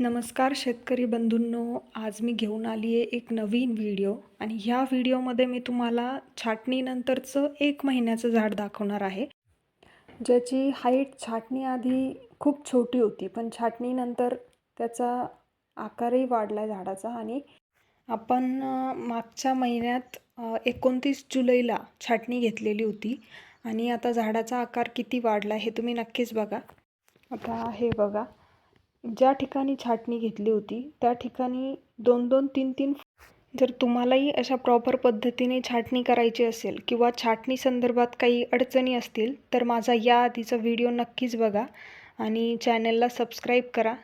नमस्कार शेतकरी बंधूंनो आज मी घेऊन आली आहे एक नवीन व्हिडिओ आणि ह्या व्हिडिओमध्ये मी तुम्हाला छाटणीनंतरचं एक महिन्याचं झाड दाखवणार आहे ज्याची हाईट छाटणी आधी खूप छोटी होती पण छाटणीनंतर त्याचा आकारही वाढला आहे झाडाचा आणि आपण मागच्या महिन्यात एकोणतीस जुलैला छाटणी घेतलेली होती आणि आता झाडाचा आकार किती वाढला हे तुम्ही नक्कीच बघा. आता हे बघा. ज्या ठिकाणी छाटणी घेतली होती त्या ठिकाणी दोन दोन तीन तीन जर तुम्हालाही अशा प्रॉपर पद्धतीने छाटणी करायची असेल किंवा छाटणी संदर्भात काही अडचणी असतील तर माझा या आधीचा व्हिडिओ नक्कीच बघा आणि चॅनलला सबस्क्राईब करा.